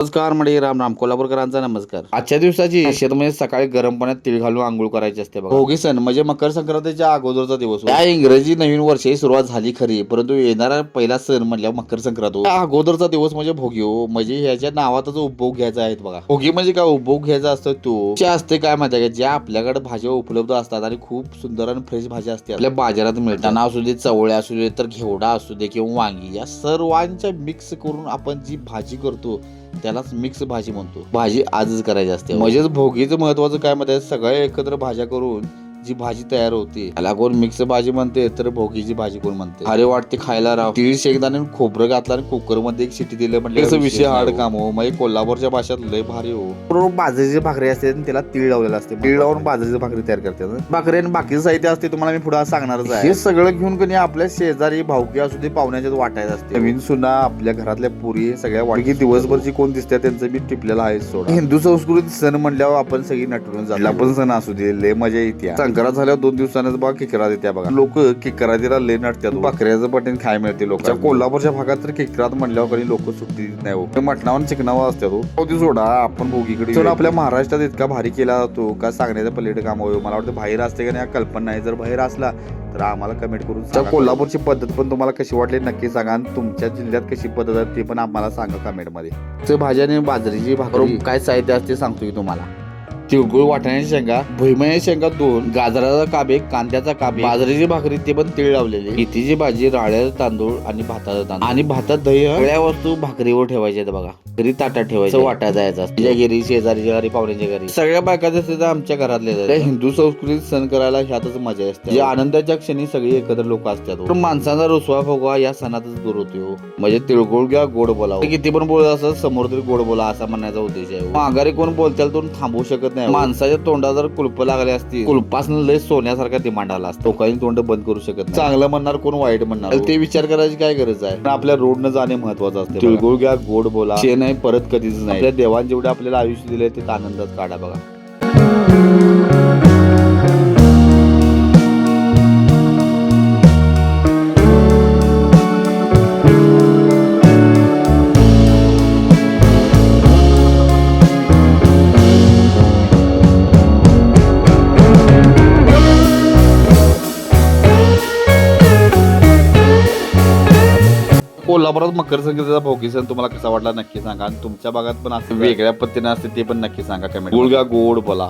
नमस्कार म्हणजे राम राम कोल्हापूरकरांचा नमस्कार. आजच्या दिवसाची शेत म्हणजे सकाळी गरम पाण्यात तीळ घालून आंघोळ करायची असते बघा. भोगी सण म्हणजे मकर संक्रांतीच्या अगोदरचा दिवस या इंग्रजी नवीन वर्षाची सुरुवात झाली खरी परंतु येणारा पहिला सण म्हणल्यावर मकर संक्रांत हो. अगोदरचा दिवस म्हणजे भोगी हो. म्हणजे ह्याच्या नावातच उपभोग घ्यायचा आहे बघा. भोगी म्हणजे काय? उपभोग घ्यायचा असतो तो. जे असते काय माहिती आहे का? ज्या आपल्याकडे भाज्या उपलब्ध असतात आणि खूप सुंदर आणि फ्रेश भाज्या असतात. आपल्या बाजारात मिळताना असू दे चवळ्या असू दे तर घेवडा असू दे किंवा वांगी या सर्वांच्या मिक्स करून आपण जी भाजी करतो त्यालाच मिक्स भाजी म्हणतो. भाजी आजच करायची असते. म्हणजेच भोगीचं महत्वाचं काय म्हणतात सगळ्या एकत्र भाज्या करून जी भाजी तयार होते. त्याला कोण मिक्स भाजी म्हणते तर भोगीची भाजी कोण म्हणते. अरे वाटते खायला राव. तीळ आणि खोबरं घातलं आणि कुकरमध्ये एक शिटी दिलं म्हणजे विषय हार्ड काम हो. म्हणजे कोल्हापूरच्या भाषेत लय भारी हो. बरोबर बाजरीची भाकरी असते आणि त्याला तीळ लावलेला असते. तीळ लावून बाजरीची भाकरी तयार करतात भाकरी आणि बाकीचं साहित्य असते तुम्हाला मी पुढे सांगणारच आहे. हे सगळं घेऊन कधी आपल्या शेजारी भावकी असू दे पाहुण्याच्यात वाटायचं असते. नवीन सुना आपल्या घरातल्या पुरी सगळ्या वाटकी दिवसभरची कोण दिसते त्यांचं बी टिपलेलं आहे सोडा. हिंदू संस्कृतीत सण म्हणल्यावर आपण सगळी नटून जातो. पण सण असू दे लय मजा येते. संक्रांत झाल्यावर दोन दिवसानंच बघा किकरा देत्या बघा. लोक किकरातीला लय नटतात बकऱ्याचं पटेन खाय मिळते लोक कोल्हापूरच्या भागात तर किकरात म्हणल्यावर कधी लोक सुट्टी देत नाही हो. मटणावर चिकनावर असतात हो. पावती सोडा आपण भोगीकडे आपल्या महाराष्ट्रात इतका भारी केला जातो. का सांगण्याचं पलीकडे काम होईल मला वाटतं बाहेर असते का नाही कल्पना नाही. जर बाहेर असला तर आम्हाला कमेंट करून सांगा. कोल्हापूरची पद्धत पण तुम्हाला कशी वाटली नक्की सांगा. आणि तुमच्या जिल्ह्यात कशी पद्धत आहे ते पण आम्हाला सांगा कमेंटमध्ये. भाज्याने बाजरीची भाकरी काय साहित्य असते सांगतो की तुम्हाला. तिळगुळ वाटाण्याची शेंगा भुईमयाची शेंगा दोन गाजराचा काबे कांद्याचा काबे बाजरीची भाकरी ते पण तीळ लावलेले. मेथीची भाजी राळ्याचा तांदूळ आणि भाताचा तांदूळ. आणि भातात दही सगळ्या वस्तू भाकरीवर ठेवायच्या आहेत बघा. घरी ताटात ठेवायचं. वाटा जायचा तिच्या घरी शेजारीच्या घरी पाहुण्याच्या घरी. सगळ्या बायका असते आमच्या घरातले त्या हिंदू संस्कृतीत सण करायला ह्यातच मजा असते आनंदाच्या क्षणी सगळी एकत्र लोक असतात पण माणसाचा रुसवा फुगवा या सणातच दूर होतो म्हणजे तिळगुळ किंवा गोड बोलावं किती पण बोलत असं समोर तरी गोड बोला असा म्हणण्याचा उद्देश आहे माघारी कोण बोलताल तो थांबवू शकत नाही माणसाच्या तोंडात जर कुलप लागले असतील कुलपासनं लय सोन्यासारखा डिमांड आला असतो. लोकांनी तोंड बंद करू शकत नाही. चांगलं म्हणणार कोण वाईट म्हणणार ते विचार करायची काय गरज आहे? पण आपल्या रोड न जाणे महत्वाचं असते. तिळगुळ घ्या गोड बोला. नाही परत कधीच नाही. देवान जेवढे आपल्याला आयुष्य दिले ते आनंदात काढा बघा. कोल्हापुरात मकर संक्रांतीचा भोगी सण तुम्हाला कसा वाटला नक्की सांगा. आणि तुमच्या भागात पण असं वेगळ्या पद्धतीने असते ते पण नक्की सांगा कमेंट गोड गोड बोला.